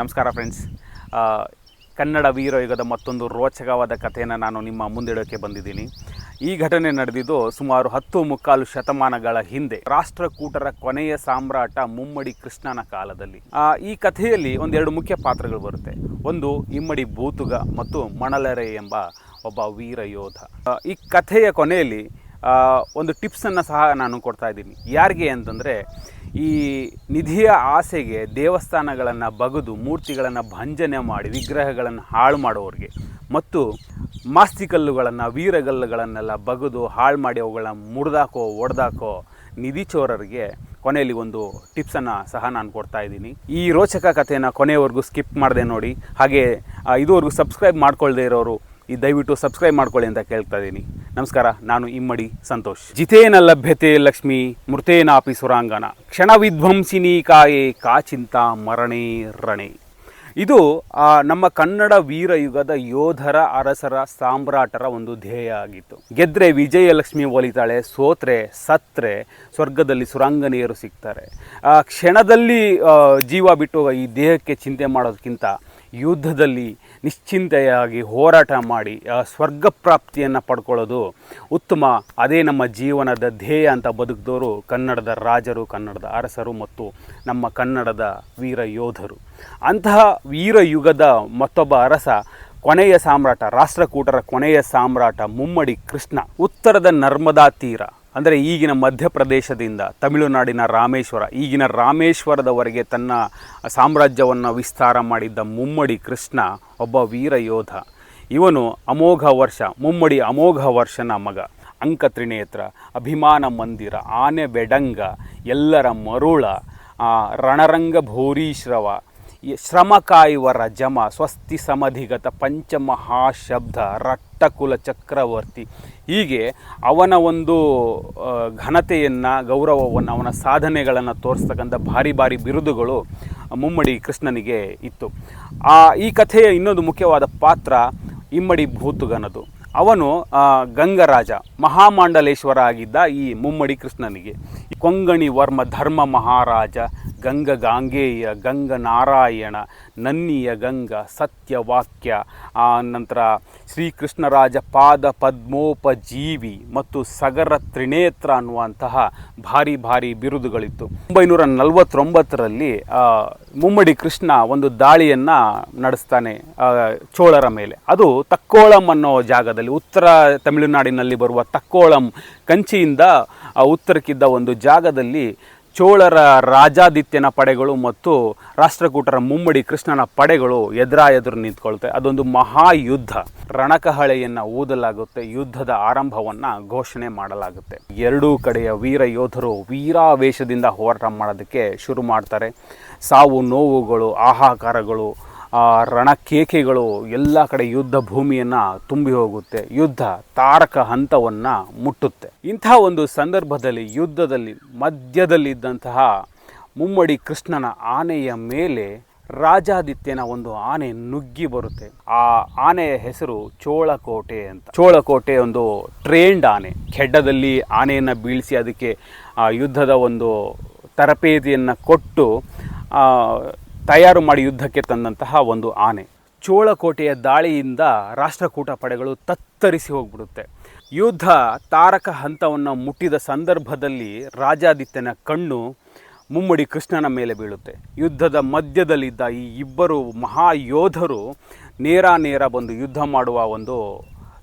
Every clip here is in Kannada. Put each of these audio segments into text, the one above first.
ನಮಸ್ಕಾರ ಫ್ರೆಂಡ್ಸ್ ಕನ್ನಡ ವೀರಯುಗದ ಮತ್ತೊಂದು ರೋಚಕವಾದ ಕಥೆಯನ್ನು ನಾನು ನಿಮ್ಮ ಮುಂದಿಡೋಕ್ಕೆ ಬಂದಿದ್ದೀನಿ. ಈ ಘಟನೆ ನಡೆದಿದ್ದು ಸುಮಾರು ಹತ್ತು ಮುಕ್ಕಾಲು ಶತಮಾನಗಳ ಹಿಂದೆ, ರಾಷ್ಟ್ರಕೂಟರ ಕೊನೆಯ ಸಾಮ್ರಾಟ ಮುಮ್ಮಡಿ ಕೃಷ್ಣನ ಕಾಲದಲ್ಲಿ. ಈ ಕಥೆಯಲ್ಲಿ ಒಂದೆರಡು ಮುಖ್ಯ ಪಾತ್ರಗಳು ಬರುತ್ತೆ. ಒಂದು, ಇಮ್ಮಡಿ ಬೂತುಗ ಮತ್ತು ಮಣಲರೆ ಎಂಬ ಒಬ್ಬ ವೀರ ಯೋಧ ಈ ಕಥೆಯ ಕೊನೆಯಲ್ಲಿ ಒಂದು ಟಿಪ್ಸನ್ನು ಸಹ ನಾನು ಕೊಡ್ತಾ ಇದ್ದೀನಿ. ಯಾರಿಗೆ ಅಂತಂದರೆ ಈ ನಿಧಿಯ ಆಸೆಗೆ ದೇವಸ್ಥಾನಗಳನ್ನು ಬಗೆದು ಮೂರ್ತಿಗಳನ್ನು ಭಂಜನೆ ಮಾಡಿ ವಿಗ್ರಹಗಳನ್ನು ಹಾಳು ಮಾಡೋರಿಗೆ. ಮತ್ತು ಮಾಸ್ತಿಕಲ್ಲುಗಳನ್ನು, ವೀರಗಲ್ಲುಗಳನ್ನೆಲ್ಲ ಬಗೆದು ಹಾಳು ಮಾಡಿ ಅವುಗಳನ್ನ ಮುರಿದಾಕೋ, ಒಡೆದಾಕೋ ನಿಧಿ ಚೋರರಿಗೆ ಕೊನೆಯಲ್ಲಿ ಒಂದು ಟಿಪ್ಸನ್ನು ಸಹ ನಾನು ಕೊಡ್ತಾ ಇದ್ದೀನಿ. ಈ ರೋಚಕ ಕಥೆಯನ್ನು ಕೊನೆಯವರೆಗೂ ಸ್ಕಿಪ್ ಮಾಡಿದೆ ನೋಡಿ. ಹಾಗೆ ಇದುವರೆಗೂ ಸಬ್ಸ್ಕ್ರೈಬ್ ಮಾಡ್ಕೊಳ್ಳದೆ ಇರೋರು ಈ ದಯವಿಟ್ಟು ಸಬ್ಸ್ಕ್ರೈಬ್ ಮಾಡ್ಕೊಳ್ಳಿ ಅಂತ ಕೇಳ್ತಾ ಇದ್ದೀನಿ. ನಮಸ್ಕಾರ ನಾನು ಇಮ್ಮಡಿ ಸಂತೋಷ್. ಜಿತೇನ ಲಭ್ಯತೆ ಲಕ್ಷ್ಮಿ ಮೃತೇನಾಪಿ ಸುರಾಂಗನ ಕ್ಷಣ ವಿಧ್ವಂಸಿನಿ ಕಾಯೆ ಕಾಚಿಂತ ಮರಣೇ ರಣೆ. ಇದು ನಮ್ಮ ಕನ್ನಡ ವೀರಯುಗದ ಯೋಧರ ಅರಸರ ಸಾಮ್ರಾಟರ ಒಂದು ಧ್ಯೇಯ ಆಗಿತ್ತು. ಗೆದ್ರೆ ವಿಜಯಲಕ್ಷ್ಮಿ ಒಲಿತಾಳೆ ಸೋತ್ರೆ ಸತ್ರೆ ಸ್ವರ್ಗದಲ್ಲಿ ಸುರಾಂಗನೆಯರು ಸಿಗ್ತಾರೆ. ಆ, ಕ್ಷಣದಲ್ಲಿ ಜೀವ ಬಿಟ್ಟು ಈ ದೇಹಕ್ಕೆ ಚಿಂತೆ ಮಾಡೋದಕ್ಕಿಂತ ಯುದ್ಧದಲ್ಲಿ ನಿಶ್ಚಿಂತೆಯಾಗಿ ಹೋರಾಟ ಮಾಡಿ ಸ್ವರ್ಗ ಪ್ರಾಪ್ತಿಯನ್ನು ಪಡ್ಕೊಳ್ಳೋದು ಉತ್ತಮ. ಅದೇ ನಮ್ಮ ಜೀವನದ ಧ್ಯೇಯ ಅಂತ ಬದುಕಿದವರು ಕನ್ನಡದ ರಾಜರು, ಕನ್ನಡದ ಅರಸರು ಮತ್ತು ನಮ್ಮ ಕನ್ನಡದ ವೀರ ಯೋಧರು. ಅಂತಹ ವೀರ ಯುಗದ ಮತ್ತೊಬ್ಬ ಅರಸ, ಕೊನೆಯ ಸಾಮ್ರಾಟ, ರಾಷ್ಟ್ರಕೂಟರ ಕೊನೆಯ ಸಾಮ್ರಾಟ ಮುಮ್ಮಡಿ ಕೃಷ್ಣ. ಉತ್ತರದ ನರ್ಮದಾ ತೀರ. ಅಂದರೆ ಈಗಿನ ಮಧ್ಯಪ್ರದೇಶದಿಂದ ತಮಿಳುನಾಡಿನ ರಾಮೇಶ್ವರ, ಈಗಿನ ರಾಮೇಶ್ವರದವರೆಗೆ ತನ್ನ ಸಾಮ್ರಾಜ್ಯವನ್ನು ವಿಸ್ತಾರ ಮಾಡಿದ್ದ ಮುಮ್ಮಡಿ ಕೃಷ್ಣ ಒಬ್ಬ ವೀರ ಯೋಧ. ಇವನು ಅಮೋಘ ವರ್ಷ, ಮುಮ್ಮಡಿ ಅಮೋಘ ವರ್ಷನ ಮಗ. ಅಂಕ ತ್ರಿನೇತ್ರ ಅಭಿಮಾನ ಮಂದಿರ, ಆನೆ ಬೆಡಂಗ, ಎಲ್ಲರ ಮರುಳ ರಣರಂಗ ಭೂರೀಶ್ರವ ಈ ರಜಮ, ಸ್ವಸ್ತಿ ಸಮಧಿಗತ ಪಂಚಮಹಾಶಬ್ದ ರಟ್ಟಕುಲ ಚಕ್ರವರ್ತಿ. ಹೀಗೆ ಅವನ ಒಂದು ಘನತೆಯನ್ನು, ಗೌರವವನ್ನು, ಅವನ ಸಾಧನೆಗಳನ್ನು ತೋರಿಸ್ತಕ್ಕಂಥ ಭಾರಿ ಭಾರಿ ಬಿರುದುಗಳು ಮುಮ್ಮಡಿ ಕೃಷ್ಣನಿಗೆ ಇತ್ತು. ಆ, ಈ ಕಥೆಯ ಇನ್ನೊಂದು ಮುಖ್ಯವಾದ ಪಾತ್ರ ಇಮ್ಮಡಿ ಭೂತುಗನದು. ಅವನು ಗಂಗರಾಜ, ಮಹಾಮಾಂಡಲೇಶ್ವರ ಆಗಿದ್ದ ಈ ಮುಮ್ಮಡಿ ಕೃಷ್ಣನಿಗೆ. ಕೊಂಗಣಿ ವರ್ಮ ಧರ್ಮ ಮಹಾರಾಜ ಗಂಗ ಗಾಂಗೇಯ, ಗಂಗ ನಾರಾಯಣ, ನನ್ನಿಯ ಗಂಗ ಸತ್ಯವಾಕ್ಯ ಆ ನಂತರ ಶ್ರೀಕೃಷ್ಣರಾಜ ಪಾದ ಪದ್ಮೋಪಜೀವಿ ಮತ್ತು ಸಗರ ತ್ರಿನೇತ್ರ ಅನ್ನುವಂತಹ ಭಾರಿ ಭಾರಿ ಬಿರುದುಗಳಿತ್ತು. ಒಂಬೈನೂರ ನಲವತ್ತೊಂಬತ್ತರಲ್ಲಿ ಮುಮ್ಮಡಿ ಕೃಷ್ಣ ಒಂದು ದಾಳಿಯನ್ನು ನಡೆಸ್ತಾನೆ ಚೋಳರ ಮೇಲೆ. ಅದು ತಕ್ಕೋಳಂ ಅನ್ನೋ ಜಾಗದಲ್ಲಿ, ಉತ್ತರ ತಮಿಳುನಾಡಿನಲ್ಲಿ ಬರುವ ತಕ್ಕೋಳಂ ಕಂಚಿಯಿಂದ ಉತ್ತರಕ್ಕಿದ್ದ ಒಂದು ಜಾಗದಲ್ಲಿ ಚೋಳರ ರಾಜಾದಿತ್ಯನ ಪಡೆಗಳು ಮತ್ತು ರಾಷ್ಟ್ರಕೂಟರ ಮುಮ್ಮಡಿ ಕೃಷ್ಣನ ಪಡೆಗಳು ಎದುರಾ ಎದುರು ನಿಂತ್ಕೊಳ್ತೆ ಅದೊಂದು ಮಹಾಯುದ್ಧ. ರಣಕಹಳೆಯನ್ನು ಊದಲಾಗುತ್ತೆ. ಯುದ್ಧದ ಆರಂಭವನ್ನು ಘೋಷಣೆ ಮಾಡಲಾಗುತ್ತೆ. ಎರಡೂ ಕಡೆಯ ವೀರ ಯೋಧರು ವೀರಾವೇಶದಿಂದ ಹೋರಾಟ ಮಾಡೋದಕ್ಕೆ ಶುರು ಮಾಡ್ತಾರೆ. ಸಾವು ನೋವುಗಳು ಆಹಾಕಾರಗಳು ಆ ರಣಕೇಕೆಗಳು ಎಲ್ಲ ಕಡೆ ಯುದ್ಧ ಭೂಮಿಯನ್ನು ತುಂಬಿ ಹೋಗುತ್ತೆ. ಯುದ್ಧ ತಾರಕ ಹಂತವನ್ನು ಮುಟ್ಟುತ್ತೆ. ಇಂಥ ಒಂದು ಸಂದರ್ಭದಲ್ಲಿ, ಯುದ್ಧದಲ್ಲಿ, ಮಧ್ಯದಲ್ಲಿದ್ದಂತಹ ಮುಮ್ಮಡಿ ಕೃಷ್ಣನ ಆನೆಯ ಮೇಲೆ ರಾಜಾದಿತ್ಯನ ಒಂದು ಆನೆ ನುಗ್ಗಿ ಬರುತ್ತೆ. ಆ ಆನೆಯ ಹೆಸರು ಚೋಳಕೋಟೆ ಅಂತ. ಚೋಳಕೋಟೆ ಒಂದು ಟ್ರೇಂಡ್ ಆನೆ. ಖೆಡ್ಡದಲ್ಲಿ ಆನೆಯನ್ನು ಬೀಳಿಸಿ ಅದಕ್ಕೆ ಯುದ್ಧದ ಒಂದು ತರಬೇತಿಯನ್ನು ಕೊಟ್ಟು ತಯಾರು ಮಾಡಿ ಯುದ್ಧಕ್ಕೆ ತಂದಂತಹ ಒಂದು ಆನೆ. ಚೋಳಕೋಟೆಯ ದಾಳಿಯಿಂದ ರಾಷ್ಟ್ರಕೂಟ ಪಡೆಗಳು ತತ್ತರಿಸಿ ಹೋಗ್ಬಿಡುತ್ತೆ. ಯುದ್ಧ ತಾರಕ ಹಂತವನ್ನು ಮುಟ್ಟಿದ ಸಂದರ್ಭದಲ್ಲಿ ರಾಜಾದಿತ್ಯನ ಕಣ್ಣು ಮುಮ್ಮಡಿ ಕೃಷ್ಣನ ಮೇಲೆ ಬೀಳುತ್ತೆ. ಯುದ್ಧದ ಮಧ್ಯದಲ್ಲಿದ್ದ ಈ ಇಬ್ಬರು ಮಹಾಯೋಧರು ನೇರ ನೇರ ಬಂದು ಯುದ್ಧ ಮಾಡುವ ಒಂದು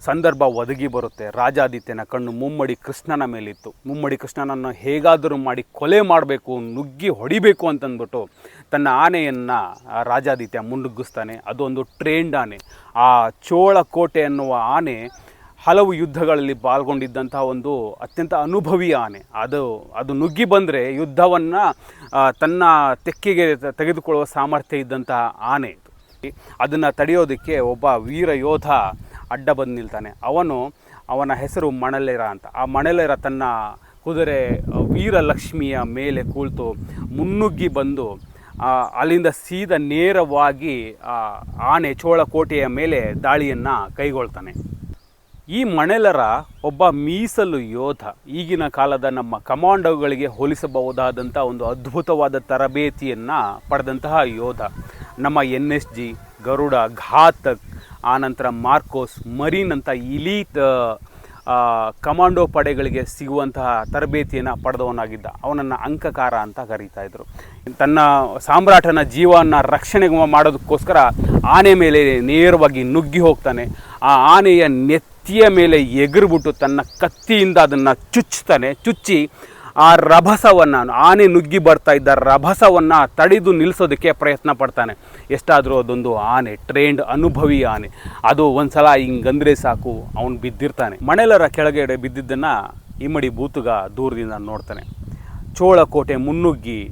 ಸಂದರ್ಭ ಒದಗಿ ಬರುತ್ತೆ. ರಾಜಾದಿತ್ಯನ ಕಣ್ಣು ಮುಮ್ಮಡಿ ಕೃಷ್ಣನ ಮೇಲಿತ್ತು. ಮುಮ್ಮಡಿ ಕೃಷ್ಣನನ್ನು ಹೇಗಾದರೂ ಮಾಡಿ ಕೊಲೆ ಮಾಡಬೇಕು, ನುಗ್ಗಿ ಹೊಡಿಬೇಕು ಅಂತಂದ್ಬಿಟ್ಟು ತನ್ನ ಆನೆಯನ್ನು ರಾಜಾದಿತ್ಯ ಮುನ್ನುಗ್ಗಿಸ್ತಾನೆ. ಅದೊಂದು ಟ್ರೇಂಡ್ ಆನೆ. ಆ ಚೋಳ ಕೋಟೆ ಅನ್ನುವ ಆನೆ ಹಲವು ಯುದ್ಧಗಳಲ್ಲಿ ಪಾಲ್ಗೊಂಡಿದ್ದಂತಹ ಒಂದು ಅತ್ಯಂತ ಅನುಭವಿ ಆನೆ. ಅದು ಅದು ನುಗ್ಗಿ ಬಂದರೆ ಯುದ್ಧವನ್ನು ತನ್ನ ತೆಕ್ಕೆಗೆ ತೆಗೆದುಕೊಳ್ಳುವ ಸಾಮರ್ಥ್ಯ ಇದ್ದಂತಹ ಆನೆ ಇದು. ಅದನ್ನು ತಡೆಯೋದಕ್ಕೆ ಒಬ್ಬ ವೀರ ಯೋಧ ಅಡ್ಡ ಬಂದು ನಿಲ್ತಾನೆ. ಅವನು ಅವನ ಹೆಸರು ಮಣಲೇರ ಅಂತ. ಆ ಮಣಲೇರ ತನ್ನ ಕುದುರೆ ವೀರಲಕ್ಷ್ಮಿಯ ಮೇಲೆ ಕೂಳ್ತು, ಮುನ್ನುಗ್ಗಿ ಬಂದು ಅಲ್ಲಿಂದ ಸೀದ ನೇರವಾಗಿ ಆನೆ ಚೋಳಕೋಟೆಯ ಮೇಲೆ ದಾಳಿಯನ್ನು ಕೈಗೊಳ್ತಾನೆ. ಈ ಮಣೆಲರ ಒಬ್ಬ ಮೀಸಲು ಯೋಧ, ಈಗಿನ ಕಾಲದ ನಮ್ಮ ಕಮಾಂಡೋಗಳಿಗೆ ಹೋಲಿಸಬಹುದಾದಂಥ ಒಂದು ಅದ್ಭುತವಾದ ತರಬೇತಿಯನ್ನು ಪಡೆದಂತಹ ಯೋಧ. ನಮ್ಮ N S G, Garuda, Ghatak, ಆನಂತರ ಮಾರ್ಕೋಸ್, ಮರೀನ್ ಅಂತ ಇಲೀತ್ ಕಮಾಂಡೋ ಪಡೆಗಳಿಗೆ ಸಿಗುವಂತಹ ತರಬೇತಿಯನ್ನು ಪಡೆದವನಾಗಿದ್ದ. ಅವನನ್ನು ಅಂಕಕಾರ ಅಂತ ಕರೀತಾ ಇದ್ರು. ತನ್ನ ಸಾಮ್ರಾಟನ ಜೀವನ ರಕ್ಷಣೆ ಮಾಡೋದಕ್ಕೋಸ್ಕರ ಆನೆ ಮೇಲೆ ನೇರವಾಗಿ ನುಗ್ಗಿ ಹೋಗ್ತಾನೆ. ಆ ಆನೆಯ ನೆತ್ತಿಯ ಮೇಲೆ ಎಗರ್ಬಿಟ್ಟು ತನ್ನ ಕತ್ತಿಯಿಂದ ಅದನ್ನು ಚುಚ್ತಾನೆ. ಚುಚ್ಚಿ ಆ ರಭಸವನ್ನು, ಆನೆ ನುಗ್ಗಿ ಬರ್ತಾ ಇದ್ದ ರಭಸವನ್ನು ತಡೆದು ನಿಲ್ಲಿಸೋದಕ್ಕೆ ಪ್ರಯತ್ನ ಪಡ್ತಾನೆ. ಎಷ್ಟಾದರೂ ಅದೊಂದು ಆನೆ ಟ್ರೈನ್ಡ್ ಅನುಭವಿ ಆನೆ. ಅದು ಒಂದ್ಸಲ ಹಿಂಗಂದ್ರೆ ಸಾಕು, ಅವನು ಬಿದ್ದಿರ್ತಾನೆ. ಮಣೆಲರ ಕೆಳಗಡೆ ಬಿದ್ದಿದ್ದನ್ನು ಇಮ್ಮಡಿ ಬೂತುಗ ದೂರದಿಂದ ನೋಡ್ತಾನೆ. ಚೋಳ ಕೋಟೆ ಮುನ್ನುಗ್ಗಿ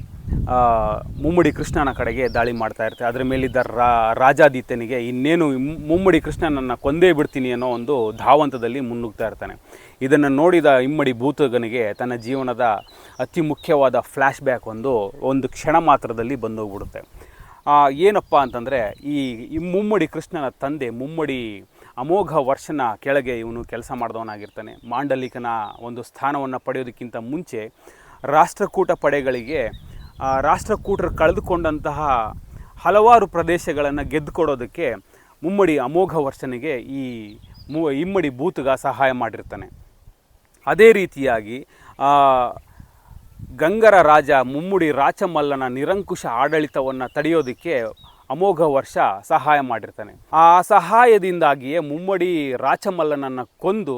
ಮುಮ್ಮಡಿ ಕೃಷ್ಣನ ಕಡೆಗೆ ದಾಳಿ ಮಾಡ್ತಾ ಇರ್ತೆ ಅದರ ಮೇಲಿದ್ದ ರಾಜಾದಿತ್ಯನಿಗೆ ಇನ್ನೇನು ಮುಮ್ಮಡಿ ಕೃಷ್ಣನನ್ನು ಕೊಂದೇ ಬಿಡ್ತೀನಿ ಅನ್ನೋ ಒಂದು ಧಾವಂತದಲ್ಲಿ ಮುನ್ನುಗ್ತಾ ಇರ್ತಾನೆ. ಇದನ್ನು ನೋಡಿದ ಇಮ್ಮಡಿ ಭೂತಗನಿಗೆ ತನ್ನ ಜೀವನದ ಅತಿ ಮುಖ್ಯವಾದ ಫ್ಲ್ಯಾಶ್ ಬ್ಯಾಕ್ ಒಂದು ಒಂದು ಕ್ಷಣ ಮಾತ್ರದಲ್ಲಿ ಬಂದೋಗ್ಬಿಡುತ್ತೆ. ಏನಪ್ಪ ಅಂತಂದರೆ ಈ ಮುಮ್ಮಡಿ ಕೃಷ್ಣನ ತಂದೆ, ಮುಮ್ಮಡಿ ಅಮೋಘ ವರ್ಷನ ಕೆಳಗೆ ಇವನು ಕೆಲಸ ಮಾಡಿದವನಾಗಿರ್ತಾನೆ. ಮಾಂಡಲಿಕನ ಒಂದು ಸ್ಥಾನವನ್ನು ಪಡೆಯೋದಕ್ಕಿಂತ ಮುಂಚೆ ರಾಷ್ಟ್ರಕೂಟ ಪಡೆಗಳಿಗೆ ರಾಷ್ಟ್ರಕೂಟರು ಕಳೆದುಕೊಂಡಂತಹ ಹಲವಾರು ಪ್ರದೇಶಗಳನ್ನು ಗೆದ್ದುಕೊಡೋದಕ್ಕೆ ಮುಮ್ಮಡಿ ಅಮೋಘ ವರ್ಷನಿಗೆ ಈ ಮು, ಇಮ್ಮಡಿ ಬೂತುಗ ಸಹಾಯ ಮಾಡಿರ್ತಾನೆ. ಅದೇ ರೀತಿಯಾಗಿ ಗಂಗರ ರಾಜ ಮುಮ್ಮಡಿ ರಾಚಮಲ್ಲನ ನಿರಂಕುಶ ಆಡಳಿತವನ್ನು ತಡೆಯೋದಕ್ಕೆ ಅಮೋಘ ವರ್ಷ ಸಹಾಯ ಮಾಡಿರ್ತಾನೆ. ಆ ಸಹಾಯದಿಂದಾಗಿಯೇ ಮುಮ್ಮಡಿ ರಾಚಮಲ್ಲನನ್ನು ಕೊಂದು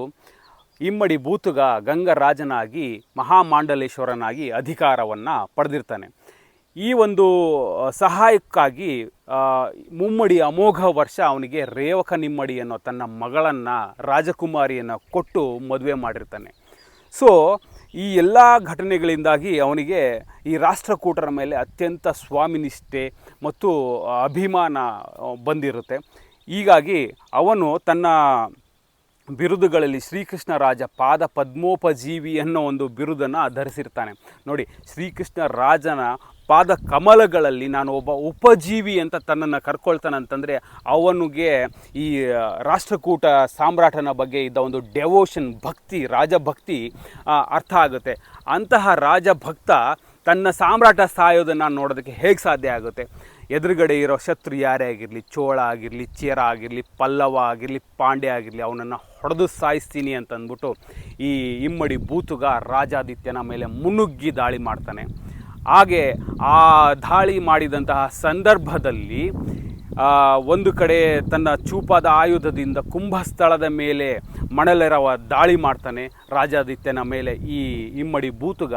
ಇಮ್ಮಡಿ ಬೂತುಗ ಗಂಗರಾಜನಾಗಿ ಮಹಾಮಾಂಡಲೇಶ್ವರನಾಗಿ ಅಧಿಕಾರವನ್ನು ಪಡೆದಿರ್ತಾನೆ. ಈ ಒಂದು ಸಹಾಯಕ್ಕಾಗಿ ಮುಮ್ಮಡಿ ಅಮೋಘ ವರ್ಷ ಅವನಿಗೆ ರೇವಕ ನಿಮ್ಮಡಿ ಅನ್ನೋ ತನ್ನ ಮಗಳನ್ನು, ರಾಜಕುಮಾರಿಯನ್ನು ಕೊಟ್ಟು ಮದುವೆ ಮಾಡಿರ್ತಾನೆ. ಸೊ, ಈ ಎಲ್ಲ ಘಟನೆಗಳಿಂದಾಗಿ ಅವನಿಗೆ ಈ ರಾಷ್ಟ್ರಕೂಟರ ಮೇಲೆ ಅತ್ಯಂತ ಸ್ವಾಮಿನಿಷ್ಠೆ ಮತ್ತು ಅಭಿಮಾನ ಬಂದಿರುತ್ತೆ. ಹೀಗಾಗಿ ಅವನು ತನ್ನ ಬಿರುದುಗಳಲ್ಲಿ ಶ್ರೀಕೃಷ್ಣ ರಾಜ ಪಾದ ಪದ್ಮೋಪಜೀವಿ ಅನ್ನೋ ಒಂದು ಬಿರುದನ್ನು ಧರಿಸಿರ್ತಾನೆ. ನೋಡಿ, ಶ್ರೀಕೃಷ್ಣ ರಾಜನ ಪಾದ ಕಮಲಗಳಲ್ಲಿ ನಾನು ಒಬ್ಬ ಉಪಜೀವಿ ಅಂತ ತನ್ನನ್ನು ಕರ್ಕೊಳ್ತಾನೆ ಅಂತಂದರೆ ಅವನಿಗೆ ಈ ರಾಷ್ಟ್ರಕೂಟ ಸಾಮ್ರಾಟನ ಬಗ್ಗೆ ಇದ್ದ ಒಂದು ಡೆವೋಷನ್ ಭಕ್ತಿ, ರಾಜಭಕ್ತಿ ಅರ್ಥ ಆಗುತ್ತೆ. ಅಂತಹ ರಾಜಭಕ್ತ ತನ್ನ ಸಾಮ್ರಾಟ ಸಾಯೋದನ್ನು ನೋಡೋದಕ್ಕೆ ಹೇಗೆ ಸಾಧ್ಯ ಆಗುತ್ತೆ? ಎದುರುಗಡೆ ಇರೋ ಶತ್ರು ಯಾರೇ ಆಗಿರಲಿ, ಚೋಳ ಆಗಿರಲಿ, ಚೇರ ಆಗಿರಲಿ, ಪಲ್ಲವ ಆಗಿರಲಿ ಪಾಂಡ್ಯ ಆಗಿರಲಿ, ಅವನನ್ನು ಹೊಡೆದು ಸಾಯಿಸ್ತೀನಿ ಅಂತಂದ್ಬಿಟ್ಟು ಈ ಇಮ್ಮಡಿ ಬೂತುಗ ರಾಜಾದಿತ್ಯನ ಮೇಲೆ ಮುನುಗ್ಗಿ ದಾಳಿ ಮಾಡ್ತಾನೆ. ಹಾಗೆ ಆ ದಾಳಿ ಮಾಡಿದಂತಹ ಸಂದರ್ಭದಲ್ಲಿ ಒಂದು ಕಡೆ ತನ್ನ ಚೂಪಾದ ಆಯುಧದಿಂದ ಕುಂಭಸ್ಥಳದ ಮೇಲೆ ಮಣಲೆರವ ದಾಳಿ ಮಾಡ್ತಾನೆ ರಾಜಾದಿತ್ಯನ ಮೇಲೆ ಈ ಇಮ್ಮಡಿ ಬೂತುಗ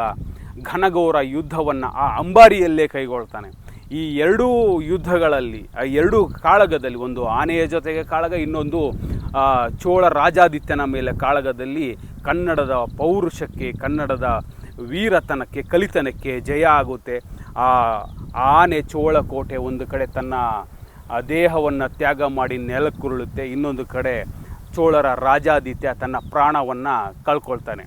ಘನಘೋರ ಯುದ್ಧವನ್ನು ಆ ಅಂಬಾರಿಯಲ್ಲೇ ಕೈಗೊಳ್ತಾನೆ. ಈ ಎರಡೂ ಯುದ್ಧಗಳಲ್ಲಿ, ಆ ಎರಡೂ ಕಾಳಗದಲ್ಲಿ, ಒಂದು ಆನೆಯ ಜೊತೆಗೆ ಕಾಳಗ, ಇನ್ನೊಂದು ಚೋಳ ರಾಜಾದಿತ್ಯನ ಮೇಲೆ ಕಾಳಗದಲ್ಲಿ ಕನ್ನಡದ ಪೌರುಷಕ್ಕೆ, ಕನ್ನಡದ ವೀರತನಕ್ಕೆ, ಕಲಿತನಕ್ಕೆ ಜಯ ಆಗುತ್ತೆ. ಆ, ಆನೆ ಚೋಳ ಕೋಟೆ ಒಂದು ಕಡೆ ತನ್ನ ದೇಹವನ್ನು ತ್ಯಾಗ ಮಾಡಿ ನೆಲಕ್ಕುರುಳುತ್ತೆ, ಇನ್ನೊಂದು ಕಡೆ ಚೋಳರ ರಾಜಾದಿತ್ಯ ತನ್ನ ಪ್ರಾಣವನ್ನು ಕಳ್ಕೊಳ್ತಾನೆ.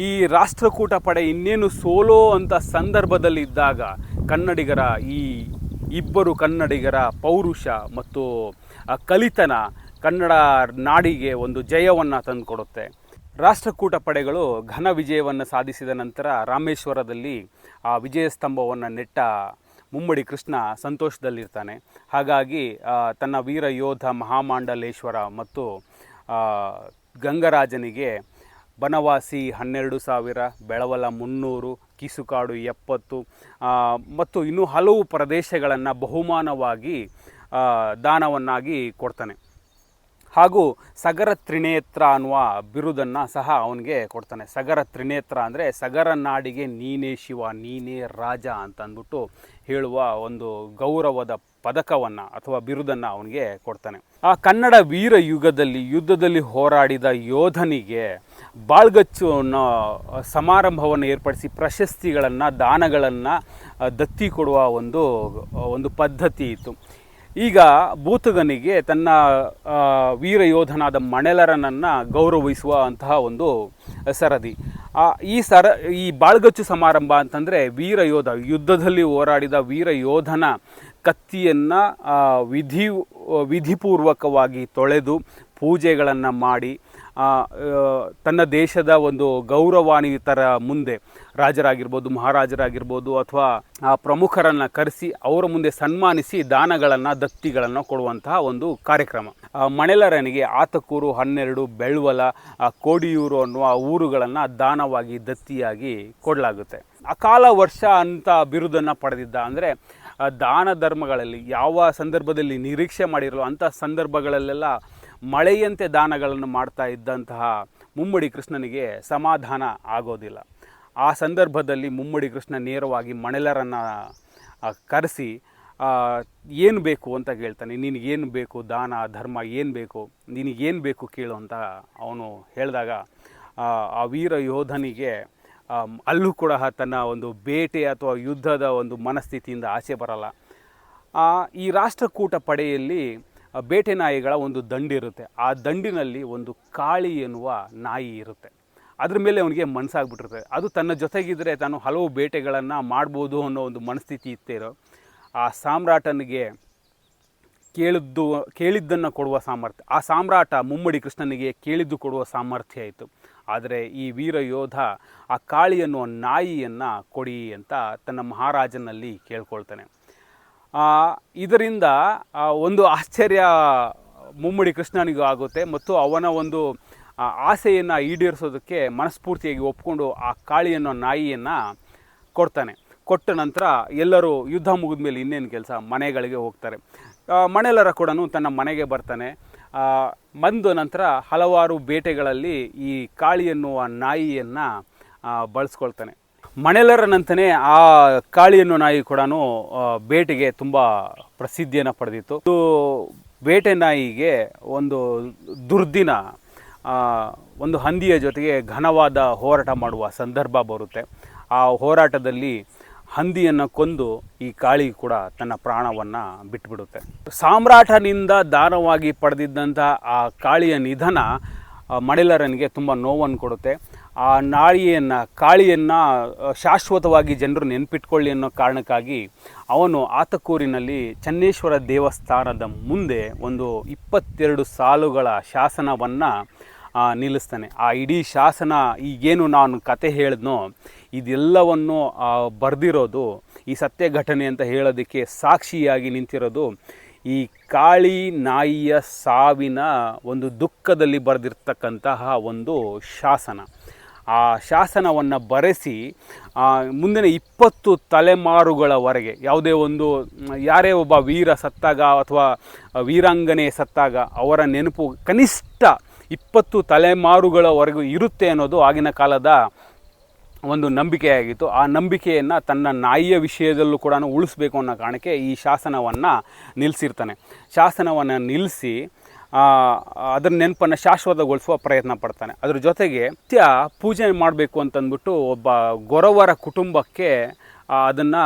ಈ ರಾಷ್ಟ್ರಕೂಟ ಪಡೆ ಇನ್ನೇನು ಸೋಲೋ ಅಂತ ಸಂದರ್ಭದಲ್ಲಿ ಇದ್ದಾಗ ಕನ್ನಡಿಗರ ಈ ಇಬ್ಬರು ಕನ್ನಡಿಗರ ಪೌರುಷ ಮತ್ತು ಕಲಿತನ ಕನ್ನಡ ನಾಡಿಗೆ ಒಂದು ಜಯವನ್ನು ತಂದುಕೊಡುತ್ತೆ. ರಾಷ್ಟ್ರಕೂಟ ಪಡೆಗಳು ಘನ ವಿಜಯವನ್ನು ಸಾಧಿಸಿದ ನಂತರ ರಾಮೇಶ್ವರದಲ್ಲಿ ಆ ವಿಜಯ ಸ್ತಂಭವನ್ನು ನೆಟ್ಟ ಮುಮ್ಮಡಿ ಕೃಷ್ಣ ಸಂತೋಷದಲ್ಲಿರ್ತಾನೆ. ಹಾಗಾಗಿ ತನ್ನ ವೀರ ಯೋಧ ಮಹಾಮಾಂಡಲೇಶ್ವರ ಮತ್ತು ಗಂಗರಾಜನಿಗೆ ಬನವಾಸಿ ಹನ್ನೆರಡು ಸಾವಿರ, ಬೆಳವಲ ಮುನ್ನೂರು, ಕಿಸುಕಾಡು ಎಪ್ಪತ್ತು ಮತ್ತು ಇನ್ನೂ ಹಲವು ಪ್ರದೇಶಗಳನ್ನು ಬಹುಮಾನವಾಗಿ ದಾನವನ್ನಾಗಿ ಕೊಡ್ತಾನೆ. ಹಾಗೂ ಸಗರ ತ್ರಿನೇತ್ರ ಅನ್ನುವ ಬಿರುದನ್ನು ಸಹ ಅವನಿಗೆ ಕೊಡ್ತಾನೆ. ಸಗರ ತ್ರಿನೇತ್ರ ಅಂದರೆ ಸಗರ ನಾಡಿಗೆ ನೀನೇ ಶಿವ, ನೀನೇ ರಾಜ ಅಂತ ಅಂದ್ಬಿಟ್ಟು ಹೇಳುವ ಒಂದು ಗೌರವದ ಪದಕವನ್ನು ಅಥವಾ ಬಿರುದನ್ನು ಅವನಿಗೆ ಕೊಡ್ತಾನೆ. ಆ ಕನ್ನಡ ವೀರ ಯುಗದಲ್ಲಿ, ಯುದ್ಧದಲ್ಲಿ ಹೋರಾಡಿದ ಯೋಧನಿಗೆ ಬಾಳ್ಗಚ್ಚು ಅನ್ನೋ ಸಮಾರಂಭವನ್ನು ಏರ್ಪಡಿಸಿ ಪ್ರಶಸ್ತಿಗಳನ್ನು, ದಾನಗಳನ್ನು ದತ್ತಿ ಕೊಡುವ ಒಂದು ಒಂದು ಪದ್ಧತಿ ಇತ್ತು. ಈಗ ಭೂತಗನಿಗೆ ತನ್ನ ವೀರ ಯೋಧನಾದ ಮಣೆಲರನನ್ನು ಗೌರವಿಸುವ ಅಂತಹ ಒಂದು ಸರದಿ. ಈ ಸರ, ಈ ಬಾಳ್ಗಚ್ಚು ಸಮಾರಂಭ ಅಂತಂದರೆ ವೀರ ಯೋಧ, ಯುದ್ಧದಲ್ಲಿ ಹೋರಾಡಿದ ವೀರ ಯೋಧನ ಕತ್ತಿಯನ್ನು ವಿಧಿ, ವಿಧಿಪೂರ್ವಕವಾಗಿ ತೊಳೆದು ಪೂಜೆಗಳನ್ನು ಮಾಡಿ ತನ್ನ ದೇಶದ ಒಂದು ಗೌರವಾನ್ವಿತರ ಮುಂದೆ ರಾಜರಾಗಿರ್ಬೋದು, ಮಹಾರಾಜರಾಗಿರ್ಬೋದು, ಅಥವಾ, ಆ, ಪ್ರಮುಖರನ್ನು ಕರೆಸಿ ಅವರ ಮುಂದೆ ಸನ್ಮಾನಿಸಿ ದಾನಗಳನ್ನು, ದತ್ತಿಗಳನ್ನು ಕೊಡುವಂತಹ ಒಂದು ಕಾರ್ಯಕ್ರಮ. ಮಣೆಲರನಿಗೆ ಆತಕೂರು, ಹನ್ನೆರಡು, ಬೆಳ್ವಲ ಕೋಡಿಯೂರು ಅನ್ನುವ ಊರುಗಳನ್ನು ದಾನವಾಗಿ, ದತ್ತಿಯಾಗಿ ಕೊಡಲಾಗುತ್ತೆ. ಅಕಾಲ ವರ್ಷ ಅಂತ ಬಿರುದನ್ನು ಪಡೆದಿದ್ದ ಅಂದರೆ ದಾನ ಧರ್ಮಗಳಲ್ಲಿ ಯಾವ ಸಂದರ್ಭದಲ್ಲಿ ನಿರೀಕ್ಷೆ ಮಾಡಿರಲು ಅಂಥ ಸಂದರ್ಭಗಳಲ್ಲೆಲ್ಲ ಮಳೆಯಂತೆ ದಾನಗಳನ್ನು ಮಾಡ್ತಾ ಇದ್ದಂತಹ ಮುಮ್ಮಡಿ ಕೃಷ್ಣನಿಗೆ ಸಮಾಧಾನ ಆಗೋದಿಲ್ಲ. ಆ ಸಂದರ್ಭದಲ್ಲಿ ಮುಮ್ಮಡಿ ಕೃಷ್ಣ ನೇರವಾಗಿ ಮಣೆಲರನ್ನು ಕರೆಸಿ ಏನು ಬೇಕು? ಅಂತ ಕೇಳ್ತಾನೆ. ನಿನಗೇನು ಬೇಕು? ದಾನ ಧರ್ಮ ಏನು ಬೇಕು? ನಿನಗೇನು ಬೇಕು? ಕೇಳು ಅಂತ ಅವನು ಹೇಳಿದಾಗ ಆ, ವೀರ ಯೋಧನಿಗೆ ಅಲ್ಲೂ ಕೂಡ ತನ್ನ ಒಂದು ಬೇಟೆ ಅಥವಾ ಯುದ್ಧದ ಒಂದು ಮನಸ್ಥಿತಿಯಿಂದ ಆಚೆ ಬರಲ್ಲ. ಈ ರಾಷ್ಟ್ರಕೂಟ ಪಡೆಯಲ್ಲಿ ಬೇಟೆ ನಾಯಿಗಳ ಒಂದು ದಂಡಿರುತ್ತೆ ಆ ದಂಡಿನಲ್ಲಿ ಒಂದು ಕಾಳಿ ಎನ್ನುವ ನಾಯಿ ಇರುತ್ತೆ. ಅದ್ರ ಮೇಲೆ ಅವನಿಗೆ ಮನಸ್ಸಾಗ್ಬಿಟ್ಟಿರುತ್ತೆ. ಅದು ತನ್ನ ಜೊತೆಗಿದ್ದರೆ ತಾನು ಹಲವು ಬೇಟೆಗಳನ್ನು ಮಾಡ್ಬೋದು ಅನ್ನೋ ಒಂದು ಮನಸ್ಥಿತಿ ಇರೋ, ಆ ಸಾಮ್ರಾಟನಿಗೆ ಕೇಳಿದ್ದು, ಕೇಳಿದ್ದನ್ನು ಕೊಡುವ ಸಾಮರ್ಥ್ಯ, ಆ ಸಾಮ್ರಾಟ ಮುಮ್ಮಡಿ ಕೃಷ್ಣನಿಗೆ ಕೇಳಿದ್ದು ಕೊಡುವ ಸಾಮರ್ಥ್ಯ ಆಯಿತು ಆದರೆ ಈ ವೀರ ಯೋಧ ಆ ಕಾಳಿ ಅನ್ನುವ ನಾಯಿಯನ್ನು ಕೊಡಿ ಅಂತ ತನ್ನ ಮಹಾರಾಜನಲ್ಲಿ ಕೇಳ್ಕೊಳ್ತಾನೆ. ಇದರಿಂದ ಒಂದು ಆಶ್ಚರ್ಯ ಮುಮ್ಮಡಿ ಕೃಷ್ಣನಿಗೂ ಆಗುತ್ತೆ ಮತ್ತು ಅವನ ಒಂದು ಆಸೆಯನ್ನು ಈಡೇರಿಸೋದಕ್ಕೆ ಮನಸ್ಫೂರ್ತಿಯಾಗಿ ಒಪ್ಕೊಂಡು ಆ ಕಾಳಿ ಅನ್ನೋ ನಾಯಿಯನ್ನು ಕೊಡ್ತಾನೆ. ಕೊಟ್ಟ ನಂತರ ಎಲ್ಲರೂ ಯುದ್ಧ ಮುಗಿದ ಮೇಲೆ ಇನ್ನೇನು ಕೆಲಸ? ಮನೆಗಳಿಗೆ ಹೋಗ್ತಾರೆ. ಮಣೆಲರ ಕೂಡ ತನ್ನ ಮನೆಗೆ ಬರ್ತಾನೆ. ಬಂದ ನಂತರ ಹಲವಾರು ಬೇಟೆಗಳಲ್ಲಿ ಈ ಕಾಳಿ ಎನ್ನುವ ನಾಯಿಯನ್ನು ಬಳಸ್ಕೊಳ್ತಾನೆ. ಮಣೆಲರನಂತನೇ ಆ ಕಾಳಿ ಎನ್ನುವ ನಾಯಿ ಕೂಡ ಬೇಟೆಗೆ ತುಂಬ ಪ್ರಸಿದ್ಧಿಯನ್ನು ಪಡೆದಿತ್ತು. ಇದು ಬೇಟೆ ನಾಯಿಗೆ ಒಂದು ದುರ್ದಿನ ಒಂದು ಹಂದಿಯ ಜೊತೆಗೆ ಘನವಾದ ಹೋರಾಟ ಮಾಡುವ ಸಂದರ್ಭ ಬರುತ್ತೆ. ಆ ಹೋರಾಟದಲ್ಲಿ ಹಂದಿಯನ್ನು ಕೊಂದು ಈ ಕಾಳಿ ಕೂಡ ತನ್ನ ಪ್ರಾಣವನ್ನು ಬಿಟ್ಟುಬಿಡುತ್ತೆ ಸಾಮ್ರಾಟನಿಂದ ದಾನವಾಗಿ ಪಡೆದಿದ್ದಂಥ ಆ ಕಾಳಿಯ ನಿಧನ ಮಡಿಲರನಿಗೆ ತುಂಬ ನೋವನ್ನು ಕೊಡುತ್ತೆ. ಆ ನಾಳಿಯನ್ನು ಕಾಳಿಯನ್ನು ಶಾಶ್ವತವಾಗಿ ಜನರು ನೆನ್ಪಿಟ್ಕೊಳ್ಳಿ ಅನ್ನೋ ಕಾರಣಕ್ಕಾಗಿ ಅವನು ಆತಕೂರಿನಲ್ಲಿ ಚನ್ನೇಶ್ವರ ದೇವಸ್ಥಾನದ ಮುಂದೆ ಒಂದು ಇಪ್ಪತ್ತೆರಡು ಸಾಲುಗಳ ಶಾಸನವನ್ನು ನಿಲ್ಲಿಸ್ತಾನೆ. ಆ ಇಡೀ ಶಾಸನ ಈಗೇನು ನಾನು ಕತೆ ಹೇಳಿದ್ನೋ ಇದೆಲ್ಲವನ್ನು ಬರೆದಿರೋದು, ಈ ಸತ್ಯ ಘಟನೆ ಅಂತ ಹೇಳೋದಕ್ಕೆ ಸಾಕ್ಷಿಯಾಗಿ ನಿಂತಿರೋದು ಈ ಕಾಳಿ ನಾಯಿಯ ಸಾವಿನ ಒಂದು ದುಃಖದಲ್ಲಿ ಬರೆದಿರ್ತಕ್ಕಂತಹ ಒಂದು ಶಾಸನ. ಆ ಶಾಸನವನ್ನು ಬರೆಸಿ ಮುಂದಿನ ಇಪ್ಪತ್ತು ತಲೆಮಾರುಗಳವರೆಗೆ, ಯಾವುದೇ ಒಂದು, ಯಾರೇ ಒಬ್ಬ ವೀರ ಸತ್ತಾಗ ಅಥವಾ ವೀರಾಂಗನೆ ಸತ್ತಾಗ ಅವರ ನೆನಪು ಕನಿಷ್ಠ ಇಪ್ಪತ್ತು ತಲೆಮಾರುಗಳವರೆಗೂ ಇರುತ್ತೆ ಅನ್ನೋದು ಆಗಿನ ಕಾಲದ ಒಂದು ನಂಬಿಕೆಯಾಗಿತ್ತು. ಆ ನಂಬಿಕೆಯನ್ನು ತನ್ನ ನಾಯಿಯ ವಿಷಯದಲ್ಲೂ ಕೂಡ ಉಳಿಸ್ಬೇಕು ಅನ್ನೋ ಕಾರಣಕ್ಕೆ ಈ ಶಾಸನವನ್ನು ನಿಲ್ಲಿಸಿರ್ತಾನೆ ಶಾಸನವನ್ನು ನಿಲ್ಲಿಸಿ ಅದರ ನೆನಪನ್ನು ಶಾಶ್ವತಗೊಳಿಸುವ ಪ್ರಯತ್ನ ಪಡ್ತಾನೆ. ಅದ್ರ ಜೊತೆಗೆ ನಿತ್ಯ ಪೂಜೆ ಮಾಡಬೇಕು ಅಂತಂದ್ಬಿಟ್ಟು ಒಬ್ಬ ಗೊರವರ ಕುಟುಂಬಕ್ಕೆ ಅದನ್ನು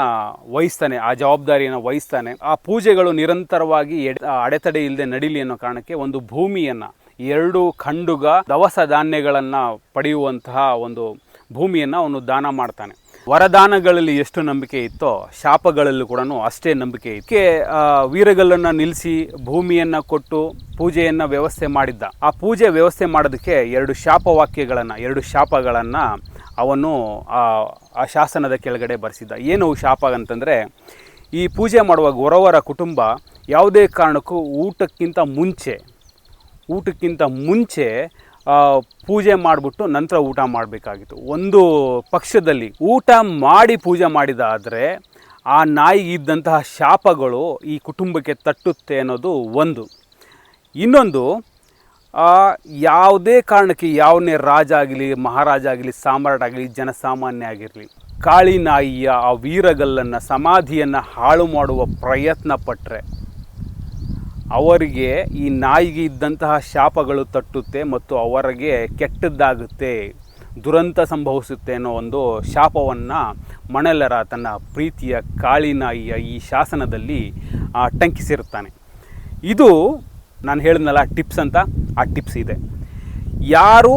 ವಹಿಸ್ತಾನೆ, ಆ ಜವಾಬ್ದಾರಿಯನ್ನು ವಹಿಸ್ತಾನೆ. ಆ ಪೂಜೆಗಳು ನಿರಂತರವಾಗಿ ಎಡೆ ಅಡೆತಡೆ ಇಲ್ಲದೆ ನಡೀಲಿ ಅನ್ನೋ ಕಾರಣಕ್ಕೆ ಒಂದು ಭೂಮಿಯನ್ನು, ಎರಡು ಖಂಡುಗ ದವಸ ಧಾನ್ಯಗಳನ್ನು ಪಡೆಯುವಂತಹ ಒಂದು ಭೂಮಿಯನ್ನು ಅವನು ದಾನ ಮಾಡ್ತಾನೆ. ವರದಾನಗಳಲ್ಲಿ ಎಷ್ಟು ನಂಬಿಕೆ ಇತ್ತೋ ಶಾಪಗಳಲ್ಲೂ ಕೂಡ ಅಷ್ಟೇ ನಂಬಿಕೆ ಇತ್ತು. ವೀರಗಲ್ಲನ್ನು ನಿಲ್ಲಿಸಿ ಭೂಮಿಯನ್ನು ಕೊಟ್ಟು ಪೂಜೆಯನ್ನು ವ್ಯವಸ್ಥೆ ಮಾಡಿದ್ದ. ಆ ಪೂಜೆ ವ್ಯವಸ್ಥೆ ಮಾಡೋದಕ್ಕೆ ಎರಡು ಶಾಪವಾಕ್ಯಗಳನ್ನು, ಎರಡು ಶಾಪಗಳನ್ನು ಅವನು, ಆ ಶಾಸನದ ಕೆಳಗಡೆ ಬರೆಸಿದ್ದ. ಏನು ಶಾಪ ಅಂತಂದರೆ, ಈ ಪೂಜೆ ಮಾಡುವ ಗೊರವರ ಕುಟುಂಬ ಯಾವುದೇ ಕಾರಣಕ್ಕೂ ಊಟಕ್ಕಿಂತ ಮುಂಚೆ ಊಟಕ್ಕಿಂತ ಮುಂಚೆ ಪೂಜೆ ಮಾಡಿಬಿಟ್ಟು ನಂತರ ಊಟ ಮಾಡಬೇಕಾಗಿತ್ತು. ಒಂದು ಪಕ್ಷದಲ್ಲಿ ಊಟ ಮಾಡಿ ಪೂಜೆ ಮಾಡಿದಾದರೆ ಆ ನಾಯಿಗೆ ಇದ್ದಂತಹ ಶಾಪಗಳು ಈ ಕುಟುಂಬಕ್ಕೆ ತಟ್ಟುತ್ತೆ ಅನ್ನೋದು ಒಂದು. ಇನ್ನೊಂದು ಯಾವುದೇ ಕಾರಣಕ್ಕೆ ಯಾವನೇ ರಾಜ ಆಗಲಿ, ಮಹಾರಾಜ ಆಗಲಿ, ಸಾಮ್ರಾಟ ಆಗಲಿ, ಜನಸಾಮಾನ್ಯ ಆಗಿರಲಿ, ಕಾಳಿ ನಾಯಿಯ ಆ ವೀರಗಲ್ಲನ್ನು ಸಮಾಧಿಯನ್ನು ಹಾಳು ಮಾಡುವ ಪ್ರಯತ್ನ ಪಟ್ಟರೆ ಅವರಿಗೆ ಈ ನಾಯಿಗೆ ಇದ್ದಂತಹ ಶಾಪಗಳು ತಟ್ಟುತ್ತೆ ಮತ್ತು ಅವರಿಗೆ ಕೆಟ್ಟದ್ದಾಗುತ್ತೆ, ದುರಂತ ಸಂಭವಿಸುತ್ತೆ ಅನ್ನೋ ಒಂದು ಶಾಪವನ್ನು ಮಣಲರ ತನ್ನ ಪ್ರೀತಿಯ ಕಾಳಿ ನಾಯಿಯ ಈ ಶಾಸನದಲ್ಲಿ ಟಂಕಿಸಿರುತ್ತಾನೆ. ಇದು ನಾನು ಹೇಳಿದ್ನಲ್ಲ, ಟಿಪ್ಸ್ ಅಂತ? ಆ ಟಿಪ್ಸ್ ಇದೆ. ಯಾರು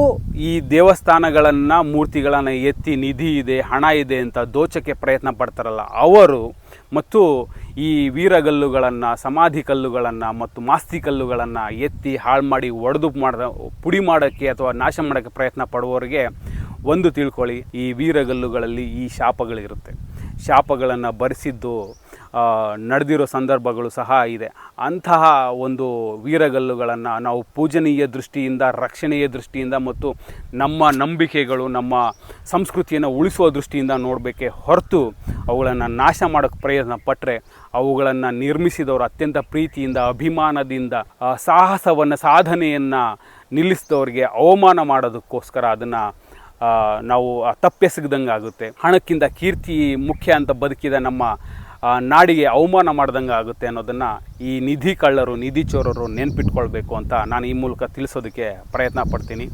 ಈ ದೇವಸ್ಥಾನಗಳನ್ನು, ಮೂರ್ತಿಗಳನ್ನು ಎತ್ತಿ ನಿಧಿ ಇದೆ, ಹಣ ಇದೆ ಅಂತ ದೋಚಕ್ಕೆ ಪ್ರಯತ್ನ ಪಡ್ತಾರಲ್ಲ, ಅವರು ಮತ್ತು ಈ ವೀರಗಲ್ಲುಗಳನ್ನು, ಸಮಾಧಿ ಕಲ್ಲುಗಳನ್ನು ಮತ್ತು ಮಾಸ್ತಿ ಕಲ್ಲುಗಳನ್ನು ಎತ್ತಿ ಹಾಳು ಮಾಡಿ ಒಡೆದು ಮಾಡಿದ, ಪುಡಿ ಮಾಡೋಕ್ಕೆ ಅಥವಾ ನಾಶ ಮಾಡೋಕ್ಕೆ ಪ್ರಯತ್ನ ಪಡುವವರಿಗೆ ಒಂದು ತಿಳ್ಕೊಳ್ಳಿ, ಈ ವೀರಗಲ್ಲುಗಳಲ್ಲಿ ಈ ಶಾಪಗಳಿರುತ್ತೆ. ಶಾಪಗಳನ್ನು ಬರೆಸಿದ್ದು ನಡೆದಿರೋ ಸಂದರ್ಭಗಳು ಸಹ ಇದೆ. ಅಂತಹ ಒಂದು ವೀರಗಲ್ಲುಗಳನ್ನು ನಾವು ಪೂಜನೀಯ ದೃಷ್ಟಿಯಿಂದ, ರಕ್ಷಣೆಯ ದೃಷ್ಟಿಯಿಂದ ಮತ್ತು ನಮ್ಮ ನಂಬಿಕೆಗಳು, ನಮ್ಮ ಸಂಸ್ಕೃತಿಯನ್ನು ಉಳಿಸುವ ದೃಷ್ಟಿಯಿಂದ ನೋಡಬೇಕೆ ಹೊರತು ಅವುಗಳನ್ನು ನಾಶ ಮಾಡೋಕ್ಕೆ ಪ್ರಯತ್ನ ಪಟ್ಟರೆ ಅವುಗಳನ್ನು ನಿರ್ಮಿಸಿದವರು ಅತ್ಯಂತ ಪ್ರೀತಿಯಿಂದ, ಅಭಿಮಾನದಿಂದ ಸಾಹಸವನ್ನು, ಸಾಧನೆಯನ್ನು ನಿಲ್ಲಿಸಿದವರಿಗೆ ಅವಮಾನ ಮಾಡೋದಕ್ಕೋಸ್ಕರ ಅದನ್ನು ನಾವು ತಪ್ಪೆಸಗ್ದಂಗೆ ಆಗುತ್ತೆ ಹಣಕ್ಕಿಂತ ಕೀರ್ತಿ ಮುಖ್ಯ ಅಂತ ಬದುಕಿದ ನಮ್ಮ ನಾಡಿಗೆ ಅವಮಾನ ಮಾಡ್ದಂಗೆ ಆಗುತ್ತೆ ಅನ್ನೋದನ್ನು ಈ ನಿಧಿ ಕಳ್ಳರು, ನಿಧಿ ಚೋರರು ನೆನ್ಪಿಟ್ಕೊಳ್ಬೇಕು ಅಂತ ನಾನು ಈ ಮೂಲಕ ತಿಳಿಸೋದಕ್ಕೆ ಪ್ರಯತ್ನ ಪಡ್ತೀನಿ.